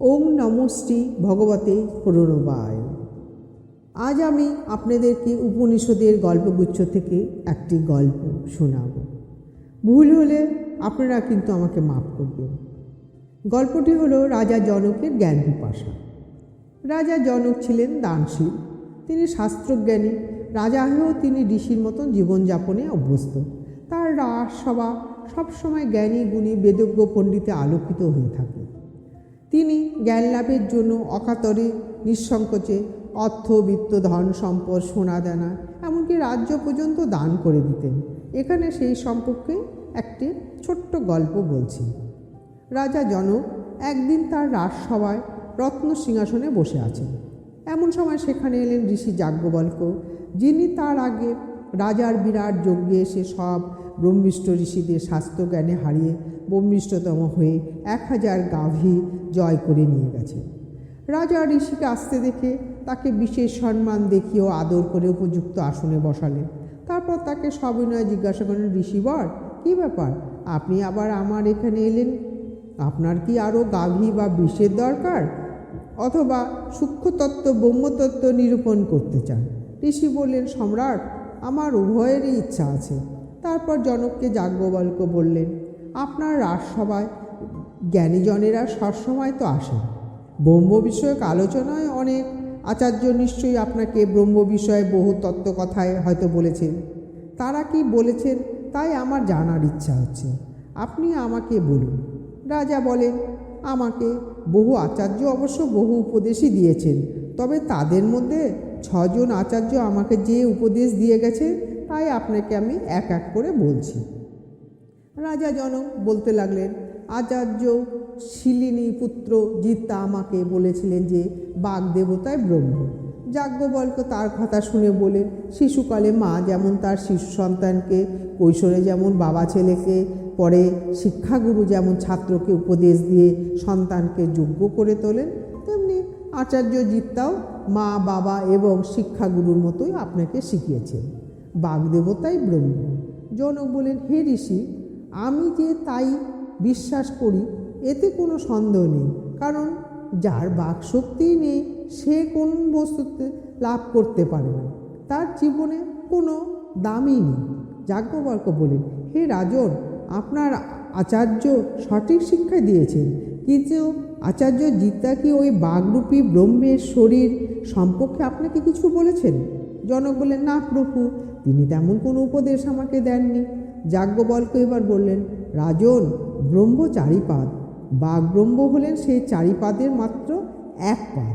ওম নমশ্রী ভগবতে প্রণবায় আজ আমি আপনাদেরকে উপনিষদের গল্পগুচ্ছ থেকে একটি গল্প শোনাব। ভুল হলে আপনারা কিন্তু আমাকে মাফ করবেন। গল্পটি হলো রাজা জনকের জ্ঞান পিপাসা। রাজা জনক ছিলেন দানশীল। তিনি শাস্ত্রজ্ঞানী। রাজা হয়েও তিনি ঋষির মতন জীবনযাপনে অভ্যস্ত। তার রাজসভা সবসময় জ্ঞানী, গুণী, বেদজ্ঞ, পণ্ডিতে আলোকিত হয়ে থাকে। তিনি জ্ঞান লাভের জন্য অকাতরে নিঃসংকোচে অর্থ বিত্ত ধন সম্পদ সোনা দানা, এমনকি রাজ্য পর্যন্ত দান করে দিতেন। এখানে সেই সম্পর্কে একটি ছোট্ট গল্প বলছি। রাজা জনক একদিন তার রাজসভায় রত্ন সিংহাসনে বসে আছেন। এমন সময় সেখানে এলেন ঋষি যাজ্ঞবল্ক যিনি তার আগে রাজার বিরাট যজ্ঞে এসে সব ব্রহ্মিষ্ঠ ঋষিদের স্বাস্থ্য জ্ঞানে হারিয়ে ব্রহ্মিষ্ঠতম হয়ে এক হাজার গাভী জয় করে নিয়ে গেছেন রাজা ঋষিকে আসতে দেখে তাকে বিশেষ সম্মান দেখিয়েও আদর করে উপযুক্ত আসনে বসালেন। তারপর তাকে সবিনয় জিজ্ঞাসা করেন ঋষিবর, কী ব্যাপার? আপনি আবার আমার এখানে এলেন? আপনার কি আরও গাভী বা বিষের দরকার? অথবা সূক্ষ্মতত্ত্ব, ব্রহ্মতত্ত্ব নিরূপণ করতে চান? ঋষি বললেন, সম্রাট, আমার উভয়েরই ইচ্ছা আছে। তারপর জনককে যাজ্ঞবল্ক বললেন, আপনার রাজসভায় জ্ঞানীজনেরা সবসময় তো আসেন। ব্রহ্ম বিষয়ক আলোচনায় অনেক আচার্য নিশ্চয়ই আপনাকে ব্রহ্ম বিষয়ে বহু তত্ত্ব কথায় হয়তো বলেছেন। তারা কি বলেছেন তাই আমার জানার ইচ্ছা হচ্ছে। আপনি আমাকে বলুন। রাজা বলেন, আমাকে বহু আচার্য অবশ্য বহু উপদেশই দিয়েছেন, তবে তাদের মধ্যে ছজন আচার্য আমাকে যে উপদেশ দিয়ে গেছে তাই আপনাকে আমি এক এক করে বলছি। রাজা জনক বলতে লাগলেন, আচার্য শিলিনী পুত্র জিত্তা আমাকে বলেছিলেন যে বাঘ দেবতায় ব্রহ্ম। যাজ্ঞবল্ক তার কথা শুনে বলেন, শিশুকালে মা যেমন তার শিশু সন্তানকে, কৈশোরে যেমন বাবা ছেলেকে, পরে শিক্ষাগুরু যেমন ছাত্রকে উপদেশ দিয়ে সন্তানকে যোগ্য করে তোলেন, তেমনি আচার্য জিত্তাও মা, বাবা এবং শিক্ষাগুরুর মতোই আপনাকে শিখিয়েছেন। বাগদেবতাই ব্রহ্ম। জনক বলেন হে ঋষি, আমি যে তাই বিশ্বাস করি, এতে কোনো সন্দেহ নেই। কারণ যার বাকশক্তিই নেই, সে কোন বস্তুতে লাভ করতে পারে না। তার জীবনে কোনো দামই নেই। যাজ্ঞবল্ক বলেন হে রাজন, আপনার আচার্য সঠিক শিক্ষা দিয়েছেন। কিন্তু আচার্য জিদ্দা কি ওই বাঘরূপী ব্রহ্মের শরীর সম্পর্কে আপনাকে কিছু বলেছেন? জনক বললেন, না প্রভু তিনি তেমন কোনো উপদেশ আমাকে দেননি। যাজ্ঞবল্ক এবার বললেন, রাজন ব্রহ্ম চারিপাদ বাঘ ব্রহ্ম হলেন সেই চারিপাদের মাত্র এক পাদ।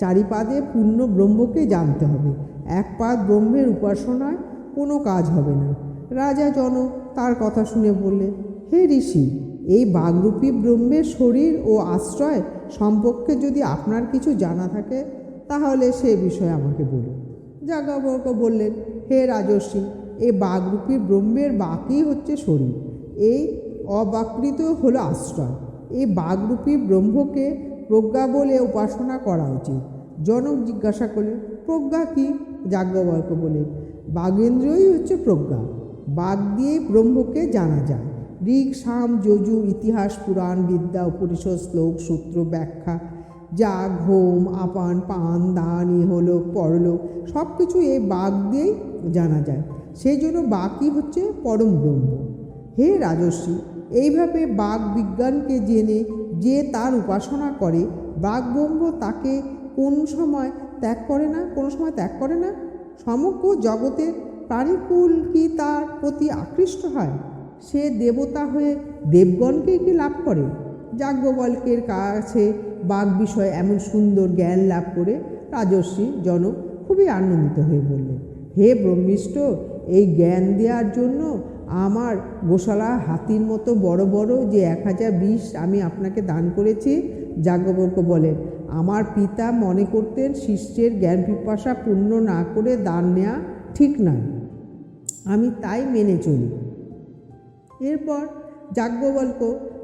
চারিপাদে পূর্ণ ব্রহ্মকে জানতে হবে। এক পাদ ব্রহ্মের উপাসনায় কোনো কাজ হবে না। রাজা জন তার কথা শুনে বললেন, হে ঋষি, এই বাঘরূপী ব্রহ্মের শরীর ও আশ্রয় সম্পর্কে যদি আপনার কিছু জানা থাকে, তাহলে সে বিষয়ে আমাকে বলুন। যাজ্ঞবল্ক বললেন হে রাজস্বী এই বাঘরূপী ব্রহ্মের বাকই হচ্ছে শরীর। এই অবাকৃত হলো আশ্রয়। এই বাঘরূপী ব্রহ্মকে প্রজ্ঞা বলে উপাসনা করা উচিত। জনক জিজ্ঞাসা করলেন, প্রজ্ঞা কি? যাজ্ঞবল্ক বলেন বাঘেন্দ্রই হচ্ছে প্রজ্ঞা। বাঘ দিয়ে ব্রহ্মকে জানা যায়। ঋক সাম, যজু, ইতিহাস, পুরাণ, বিদ্যা উপনিষদ শ্লোক, সূত্র, ব্যাখ্যা যা ঘোম, আপান, পান, দান, ইহলোক, পরলোক সব কিছু এই বাঘ দিয়েই জানা যায়। সেই জন্য বাঘই হচ্ছে পরম ব্রহ্ম। হে রাজস্বী এইভাবে বাঘ বিজ্ঞানকে জেনে যে তার উপাসনা করে বাঘ ব্রহ্ম তাকে কোন সময় ত্যাগ করে না, কোনো সময় ত্যাগ করে না? সমগ্র জগতের প্রাণীকুল কি তার প্রতি আকৃষ্ট হয়? সে দেবতা হয়ে দেবগণকে কি লাভ করে? যাজ্ঞবল্কের কাছে বাঘ বিষয়ে এমন সুন্দর জ্ঞান লাভ করে রাজস্বী জনক খুবই আনন্দিত হয়ে বললেন, হে ব্রহ্মিষ্ঠ, এই জ্ঞান দেওয়ার জন্য আমার গোশালা হাতির মতো বড় বড় যে এক হাজার বিষ আমি আপনাকে দান করেছি যাজ্ঞবল্ক বলেন, আমার পিতা মনে করতেন শিষ্যের জ্ঞান পিপাসা পূর্ণ না করে দান নেওয়া ঠিক নয়। আমি তাই মেনে চলি। এরপর যাজ্ঞবল্ক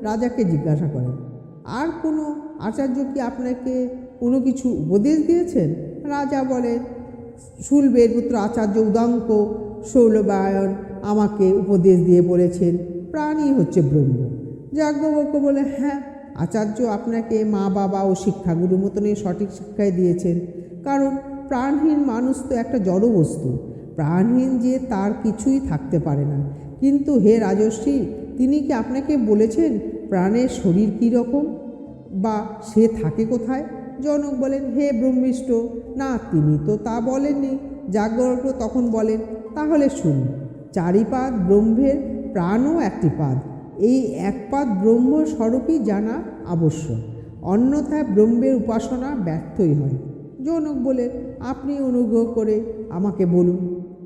রাজাকে জিজ্ঞাসা করেন, আর কোনো আচার্য কি আপনাকে কোনো কিছু উপদেশ দিয়েছেন? রাজা বলেন শুলবের পুত্র আচার্য উদঙ্ক শৈলবায়ন আমাকে উপদেশ দিয়ে বলেছেন, প্রাণী হচ্ছে ব্রহ্ম। যাজ্ঞবল্ক বলে হ্যাঁ আচার্য আপনাকে মা বাবা ও শিক্ষাগুরু মতনই সঠিক শিক্ষায় দিয়েছেন। কারণ প্রাণহীন মানুষ তো একটা জড় বস্তু। প্রাণহীন যে তার কিছুই থাকতে পারে না। কিন্তু হে রাজশ্রী তিনি কি আপনাকে বলেছেন প্রাণের শরীর কী রকম? বা সে থাকে কোথায়? জনক বলেন, হে ব্রহ্মিষ্ট না, তিনি তো তা বলেননি। যাজ্ঞবল্ক তখন বলেন, তাহলে শুনুন, চারিপাদ ব্রহ্মের প্রাণও একটি পাদ। এই এক পাদ ব্রহ্ম স্বরূপই জানা আবশ্যক, অন্যথায় ব্রহ্মের উপাসনা ব্যর্থই হয়। জনক বলেন, আপনি অনুগ্রহ করে আমাকে বলুন।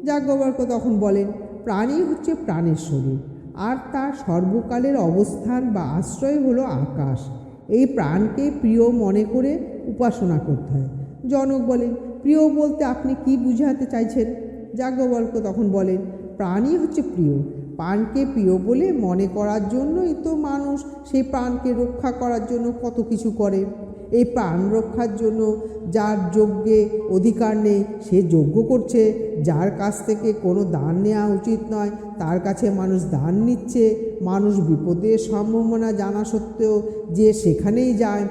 যাজ্ঞবল্ক তখন বলেন, প্রাণী হচ্ছে প্রাণের শরীর, আর তার সর্বকালের অবস্থান বা আশ্রয় হলো আকাশ। এই প্রাণকে প্রিয় মনে করে উপাসনা করতে হয়। জনক বলেন, প্রিয় বলতে আপনি কি বুঝাতে চাইছেন? যাজ্ঞবল্ক তখন বলেন, প্রাণই হচ্ছে প্রিয়। প্রাণকে প্রিয় বলে মনে করার জন্যই তো মানুষ সেই প্রাণকে রক্ষা করার জন্য কত কিছু করে। এই প্রাণ রক্ষার জন্য যার যজ্ঞে অধিকার নেই, সে যজ্ঞ করছে। যার কাছ থেকে কোনো দান নেওয়া উচিত নয়, তার কাছে মানুষ দান নিচ্ছে। মানুষ বিপদের সম্ভাবনা জানা সত্ত্বেও যে সেখানেই যায়,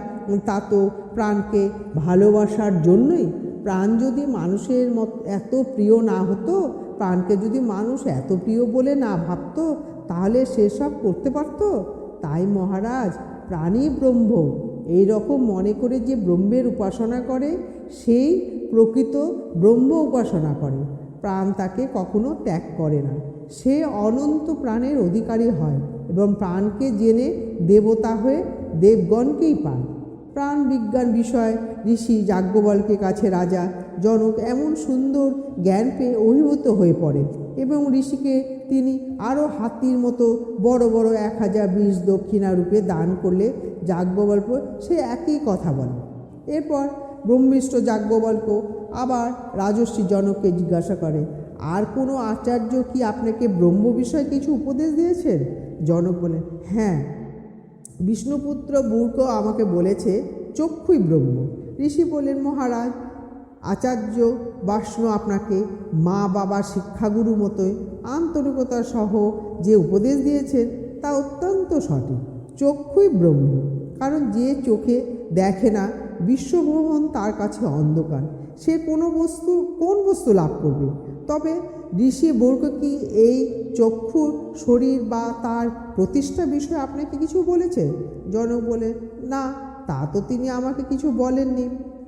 তা তো প্রাণকে ভালোবাসার জন্যই। প্রাণ যদি মানুষের মত এত প্রিয় না হতো, প্রাণকে যদি মানুষ এত প্রিয় বলে না ভাবতো, তাহলে সেসব করতে পারতো? তাই মহারাজ প্রাণী ব্রহ্ম। এই রকম মনে করে যে ব্রহ্মের উপাসনা করে, সেই প্রকৃত ব্রহ্ম উপাসনা করে। প্রাণ তাকে কখনো ত্যাগ করে না। সে অনন্ত প্রাণের অধিকারী হয় এবং প্রাণকে জেনে দেবতা হয়ে দেবগণকেই পায়। প্রাণ বিজ্ঞান বিষয়, ঋষি যাজ্ঞবল্কের কাছে রাজা, জনক এমন সুন্দর জ্ঞান পেয়ে অভিভূত হয়ে পড়ে এবং ঋষিকে তিনি আরও হাতির মতো বড় বড় এক হাজার বিষ দক্ষিণা রূপে দান করলে যাজ্ঞবল্প সে একই কথা বলে। এরপর ব্রহ্মিষ্ঠ যাজ্ঞবল্ক আবার রাজস্বী জনককে জিজ্ঞাসা করে, আর কোনো আচার্য কি আপনাকে ব্রহ্ম বিষয়ে কিছু উপদেশ দিয়েছেন? জনক বলে হ্যাঁ। বিষ্ণুপুত্র বূর্ক আমাকে বলেছে, চক্ষুই ব্রহ্ম। ঋষি বলেন মহারাজ আচার্য বাষ্ণ আপনাকে মা বাবা শিক্ষাগুরু মতোই আন্তরিকতা সহ যে উপদেশ দিয়েছেন তা অত্যন্ত সঠিক। চক্ষুই ব্রহ্ম, কারণ যে চোখে দেখে না বিশ্বভ্রমণ তার কাছে অন্ধকার। সে কোনো বস্তু, কোন বস্তু লাভ করবে? তবে ঋষি বর্গ কি এই চক্ষুর শরীর বা তার প্রতিষ্ঠা বিষয়ে আপনাকে কিছু বলেছে? জনক বলে, না, তা তো তিনি আমাকে কিছু বলেননি।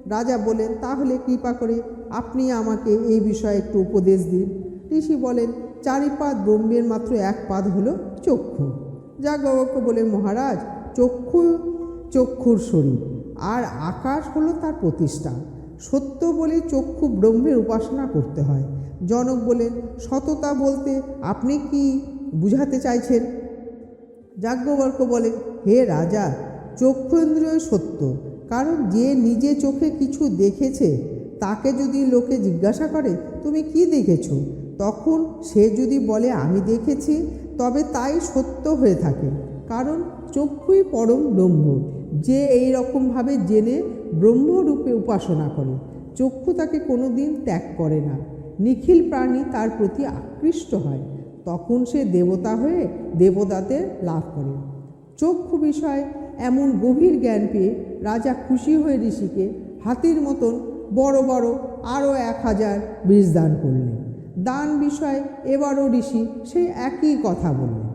রাজা বলেন, তাহলে কৃপা করে আপনি আমাকে এই বিষয়ে একটু উপদেশ দিন। ঋষি বলেন, চারিপাদ ব্রহ্মের মাত্র এক পাদ হলো চক্ষু। যাজ্ঞবল্ক বলেন, মহারাজ, চক্ষু, চক্ষুর শরীর, আর আকাশ হলো তার প্রতিষ্ঠা। সত্য বলে চক্ষু ব্রহ্মের উপাসনা করতে হয়। জনক বলেন, সততা বলতে আপনি কি বুঝাতে চাইছেন? যাজ্ঞবল্ক বলেন, হে রাজা চক্ষুন্দ্রিয় সত্য কারণ যে নিজে চোখে কিছু দেখেছে, তাকে যদি লোকে জিজ্ঞাসা করে, তুমি কি দেখেছ? তখন সে যদি বলে, আমি দেখেছি, তবে তাই সত্য হয়ে থাকে। কারণ চক্ষুই পরম ব্রহ্ম, যে এই রকমভাবে জেনে ব্রহ্মরূপে উপাসনা করে। চক্ষু তাকে কোনো দিন ত্যাগ করে না। নিখিল প্রাণী তার প্রতি আকৃষ্ট হয়। তখন সে দেবতা হয়ে দেবতাদের লাভ করে। চক্ষু বিষয়ে এমন গভীর জ্ঞান পেয়ে রাজা খুশি হয়ে ঋষিকে হাতির মতন বড় বড় আরও এক হাজার বীজ দান করলেন। দান বিষয়ে এবারও ঋষি সেই একই কথা বললেন।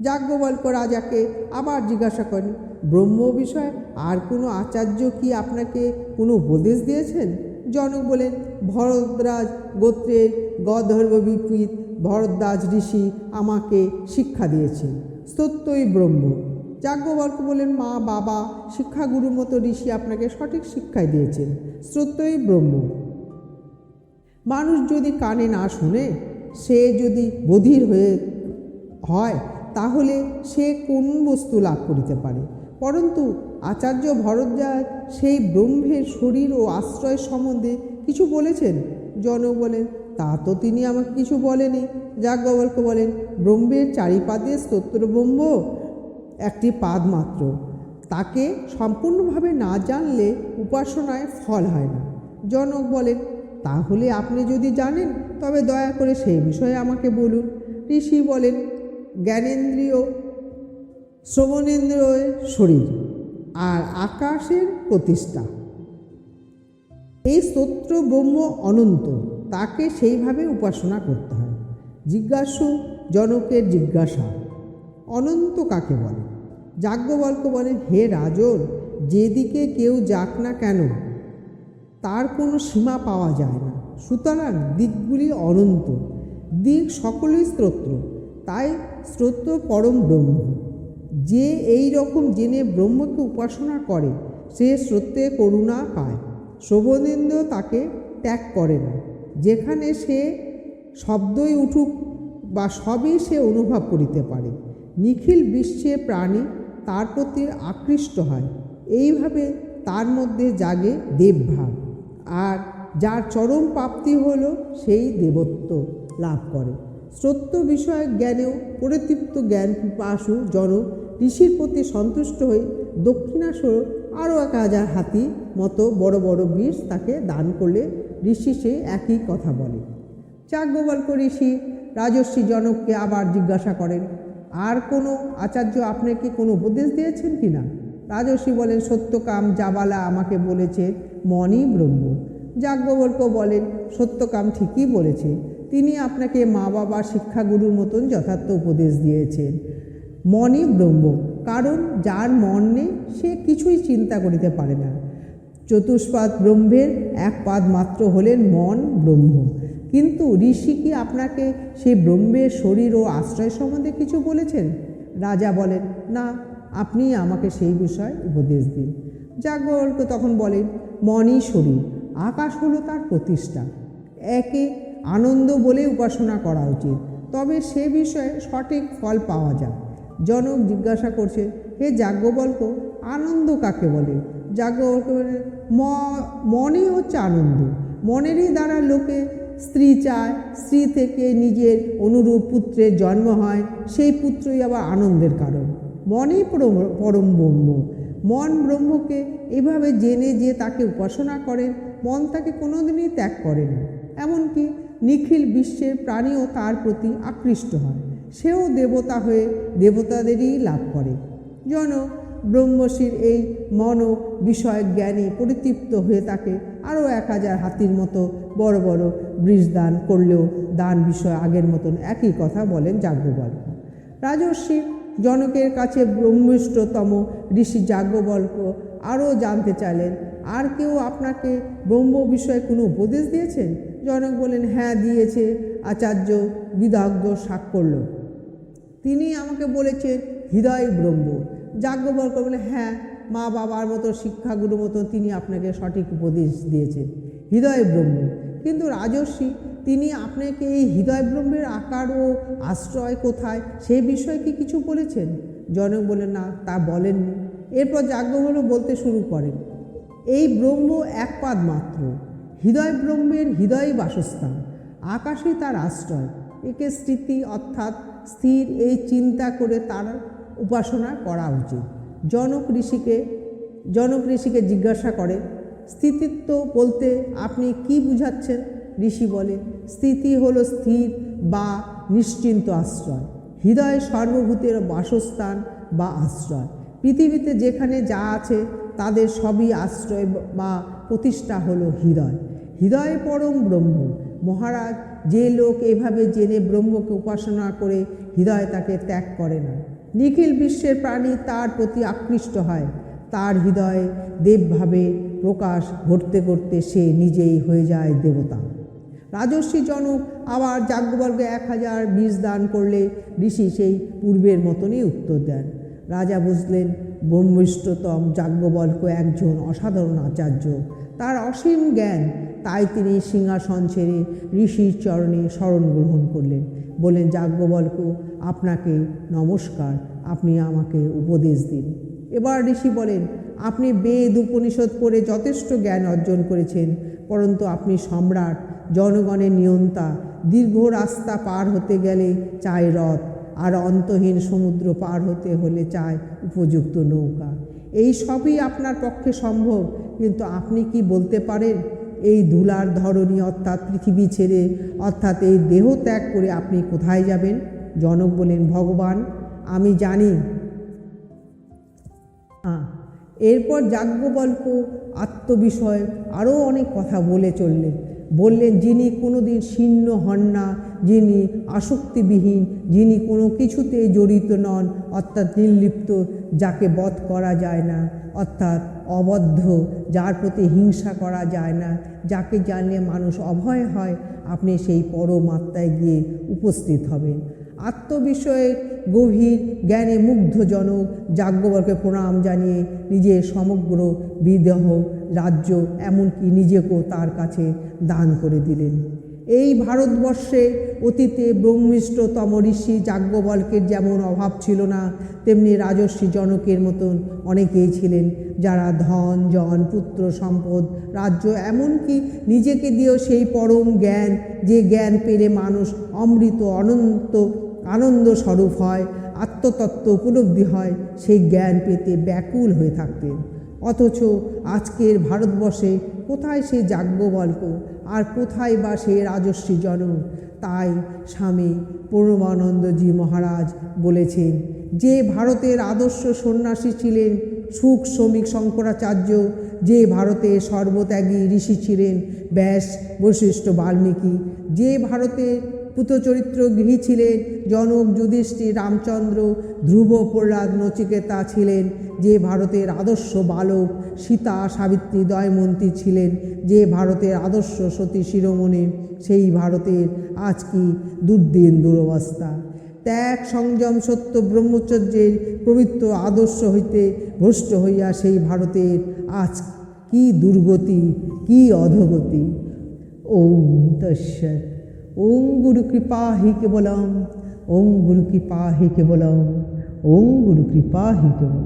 যাজ্ঞবল্ক রাজাকে আবার জিজ্ঞাসা করেন ব্রহ্ম বিষয়ে আর কোনো আচার্য কি আপনাকে কোনো উপদেশ দিয়েছেন? জনক বলেন ভরদ্রাজ গোত্রের গধর্ব বিকৃত ভরদ্বাজ ঋষি আমাকে শিক্ষা দিয়েছেন। সত্যই ব্রহ্ম। যাজ্ঞবল্ক বলেন, মা, বাবা, শিক্ষাগুরুর মতো ঋষি আপনাকে সঠিক শিক্ষাই দিয়েছেন। সত্যই ব্রহ্ম। মানুষ যদি কানে না শুনে, সে যদি বধির হয়ে হয়, তাহলে সে কোন বস্তু লাভ করিতে পারে? পরন্তু আচার্য ভরদ্বাজ সেই ব্রহ্মের শরীর ও আশ্রয় সম্বন্ধে কিছু বলেছেন? জনক বলেন, তা তো তিনি আমাকে কিছু বলেনি যাজ্ঞবল্ক বলেন, ব্রহ্মের চারিপাদে স্তোত্র ব্রহ্ম। একটি পাদ মাত্র। তাকে সম্পূর্ণভাবে না জানলে উপাসনায় ফল হয় না। জনক বলেন, তাহলে আপনি যদি জানেন, তবে দয়া করে সেই বিষয়ে আমাকে বলুন। ঋষি বলেন, জ্ঞানেন্দ্রিয় শ্রবণেন্দ্রিয়ের শরীর আর আকাশের প্রতিষ্ঠা। এই স্তোত্র ব্রহ্ম অনন্ত, তাকে সেইভাবে উপাসনা করতে হয়। জিজ্ঞাসু জনকের জিজ্ঞাসা। অনন্ত কাকে বলে? যাজ্ঞবল্ক বলেন হে রাজন, যেদিকে কেউ যাক না কেন, তার কোনো সীমা পাওয়া যায় না। সুতরাং দিকগুলি অনন্ত, দিক সকলেই স্তোত্র, তাই স্তোত্র পরম ব্রহ্ম। যে এই রকম জেনে ব্রহ্মকে উপাসনা করে, সে শ্রোতে করুণা পায়। শ্রবণেন্দ্র তাকে ত্যাগ করে না, যেখানে সে শব্দই উঠুক বা সবই সে অনুভব করিতে পারে। নিখিল বিশ্বে প্রাণী তার প্রতি আকৃষ্ট হয়। এইভাবে তার মধ্যে জাগে দেবভাব। আর যার চরম প্রাপ্তি হল সেই দেবত্ব লাভ করে। সত্য বিষয়ক জ্ঞানেও পরিতৃপ্ত জ্ঞান পিপাসু জনক ঋষির প্রতি সন্তুষ্ট হয়ে দক্ষিণাস্বর আরও এক হাজার হাতি মতো বড় বড় বিষ তাকে দান করলে ঋষি সে একই কথা বলে। চাগ্যবল্ক ঋষি রাজস্বী জনককে আবার জিজ্ঞাসা করেন আর কোনো আচার্য আপনাকে কোনো উপদেশ দিয়েছেন কি না? রাজস্বী বলেন, সত্যকাম জাবালা আমাকে বলেছে, মনই ব্রহ্ম। যাজ্ঞবল্ক বলেন, সত্যকাম ঠিকই বলেছে। তিনি আপনাকে মা বাবা শিক্ষাগুরুর মতন যথার্থ উপদেশ দিয়েছেন। মনই ব্রহ্ম, কারণ যার মন নেই, সে কিছুই চিন্তা করিতে পারে না। চতুষ্পাদ ব্রহ্মের এক পাদ মাত্র হলেন মন ব্রহ্ম। কিন্তু ঋষি কি আপনাকে সেই ব্রহ্মের শরীর ও আশ্রয় সম্বন্ধে কিছু বলেছেন? রাজা বলেন, না, আপনি আমাকে সেই বিষয়ে উপদেশ দিন। যাজ্ঞবল্ক তখন বলেন মনই শরীর, আকাশ হলো তার প্রতিষ্ঠা। একে আনন্দ বলে উপাসনা করা উচিত। তবে সে বিষয়ে সঠিক ফল পাওয়া যায় জনক জিজ্ঞাসা করছে, হে যাজ্ঞবল্ক, আনন্দ কাকে বলে? যাজ্ঞবল্ক বলে "ম- মনই হচ্ছে আনন্দ। মনেরই দ্বারা লোকে স্ত্রী চায় স্ত্রী থেকে নিজের অনুরূপ পুত্রের জন্ম হয়, সেই পুত্রই আবার আনন্দের কারণ। মনই পরম ব্রহ্ম। মন ব্রহ্মকে এভাবে জেনে যে তাকে উপাসনা করেন, মন তাকে কোনোদিনই ত্যাগ করে না। এমনকি নিখিল বিশ্বের প্রাণীও তার প্রতি আকৃষ্ট হয়। সেও দেবতা হয়ে দেবতাদেরই লাভ করে। জন ব্রহ্মশির এই মন বিষয়ক জ্ঞানে পরিতৃপ্ত হয়ে তাকে আরও এক হাজার হাতির মতো বড় বড় বৃষ দান করলেও দান বিষয় আগের মতন একই কথা বলেন যাজ্ঞবল্ক রাজর্ষি জনকের কাছে ব্রহ্মিষ্ঠতম ঋষি যাজ্ঞবল্ক আরও জানতে চাইলেন, আর কেউ আপনাকে ব্রহ্ম বিষয়ে কোনো উপদেশ দিয়েছেন? জনক বলেন হ্যাঁ দিয়েছে আচার্য বিদগ্ধ সাক্ষর্য তিনি আমাকে বলেছেন, হৃদয় ব্রহ্ম। যাজ্ঞবল্ক বলে হ্যাঁ মা বাবার মতো, শিক্ষাগুরুর মতো তিনি আপনাকে সঠিক উপদেশ দিয়েছেন। হৃদয় ব্রহ্ম। কিন্তু রাজস্বী তিনি আপনাকে এই হৃদয় ব্রহ্মের আকার ও আশ্রয় কোথায় সেই বিষয়ে কি কিছু বলেছেন? জনক বলে না, তা বলেননি। এরপর যাজ্ঞবল্ক বলতে শুরু করেন, এই ব্রহ্ম এক পাদ মাত্র হৃদয় ব্রহ্মের হৃদয় বাসস্থান, আকাশে তার আশ্রয়, একে স্মৃতি অর্থাৎ স্থির এই চিন্তা করে তার উপাসনা করা উচিত। জনক ঋষিকে জনক ঋষিকে জিজ্ঞাসা করে স্থিতিত্ব বলতে আপনি কি বুঝাচ্ছেন? ঋষি বলে স্থিতি হলো স্থির বা নিশ্চিন্ত আশ্রয়। হৃদয় সর্বভূতের বাসস্থান বা আশ্রয়। পৃথিবীতে যেখানে যা আছে, তাদের সবই আশ্রয় বা প্রতিষ্ঠা হলো হৃদয়। হৃদয় পরম ব্রহ্ম। মহারাজ যে লোক এভাবে জেনে ব্রহ্মকে উপাসনা করে, হৃদয় তাকে ত্যাগ করে না। নিখিল বিশ্বের প্রাণী তার প্রতি আকৃষ্ট হয়। তার হৃদয়ে দেবভাবে প্রকাশ ঘটতে ঘটতে সে নিজেই হয়ে যায় দেবতা। রাজস্বী জনক আবার যাজ্ঞবল্কে এক হাজার বীজ দান করলে ঋষি সেই পূর্বের মতনই উত্তর দেন। রাজা বুঝলেন ব্রহ্মিষ্টতম যাজ্ঞবল্ক একজন অসাধারণ আচার্য। তার অসীম জ্ঞান, তাই তিনি সিংহাসন ছেড়ে ঋষির চরণে শরণ গ্রহণ করলেন। বললেন যাজ্ঞবল্ক আপনাকে নমস্কার, আপনি আমাকে উপদেশ দিন। এবার ঋষি বলেন আপনি বেদ উপনিষদ পড়ে যথেষ্ট জ্ঞান অর্জন করেছেন, পরন্তু আপনি সম্রাট, জনগণের নিয়ন্তা, দীর্ঘ রাস্তা পার হতে গেলে চায় রথ, আর অন্তহীন সমুদ্র পার হতে হলে চায় উপযুক্ত নৌকা। এই সবই আপনার পক্ষে সম্ভব, কিন্তু আপনি কি বলতে পারেন? এই ধুলার ধরনী অর্থাৎ পৃথিবী ছেড়ে, অর্থাৎ এই দেহ ত্যাগ করে আপনি কোথায় যাবেন? জনক বলেন, ভগবান, আমি জানি এরপর যাজ্ঞবল্ক আত্মবিষয়ে আরও অনেক কথা বলে চললেন। বললেন, যিনি কোনো দিন শীর্ণ হন না, যিনি আসক্তিবিহীন, যিনি কোনো কিছুতে জড়িত নন, অর্থাৎ নির্লিপ্ত, যাকে বধ করা যায় না, অর্থাৎ অবদ্ধ, যার প্রতি হিংসা করা যায় না, যাকে জানলে মানুষ অভয় হয়, আপনি সেই পরমাত্মায় গিয়ে উপস্থিত হবেন। আত্মবিষয়ে গভীর জ্ঞানে মুগ্ধজনক যাজ্ঞবর্কে প্রণাম জানিয়ে নিজের সমগ্র বিদেহ রাজ্য এমনকি নিজেকেও তার কাছে দান করে দিলেন। এই ভারতবর্ষে অতীতে ব্রহ্মিষ্ঠতম ঋষি যাজ্ঞবল্কের যেমন অভাব ছিল না, তেমনি রাজস্বী জনকের মতন অনেকেই ছিলেন যারা ধন, জন, পুত্র, সম্পদ, রাজ্য এমনকি নিজেকে দিয়েও সেই পরম জ্ঞান, যে জ্ঞান পেলে মানুষ অমৃত, অনন্ত আনন্দ স্বরূপ হয়, আত্মতত্ত্ব উপলব্ধি হয়, সেই জ্ঞান পেতে ব্যাকুল হয়ে থাকতেন অথচ আজকের ভারতবর্ষে কোথায় সে যাজ্ঞবল্ক, আর কোথায় বা সে রাজস্বী জনক, তাই স্বামী পূর্ণমানন্দজি মহারাজ বলেছেন, যে ভারতের আদর্শ সন্ন্যাসী ছিলেন সুখ শ্রমিক শঙ্করাচার্য, যে ভারতের সর্বত্যাগী ঋষি ছিলেন ব্যাস বৈশিষ্ট্য বাল্মীকি, যে ভারতে পুতচরিত্র গৃহী ছিলেন জনক যুধিষ্ঠির রামচন্দ্র, ধ্রুব প্রহ্লাদ নচিকেতা ছিলেন, যে ভারতের আদর্শ বালক সীতা সাবিত্রী দয়মন্তী ছিলেন, যে ভারতের আদর্শ সতী শিরোমণি, সেই ভারতের আজ কি দুর্দিন দুরবস্থা ত্যাগ, সংযম, সত্য, ব্রহ্মচর্যের পবিত্র আদর্শ হইতে ভ্রষ্ট হইয়া সেই ভারতের আজ কি দুর্গতি, কি অধগতি। ওম তস্যৎ ওম গুরু কৃপা হি কেবলম, ওং গুরু কৃপা হি কেবলম, ওং গুরু কৃপা হি কেবলম।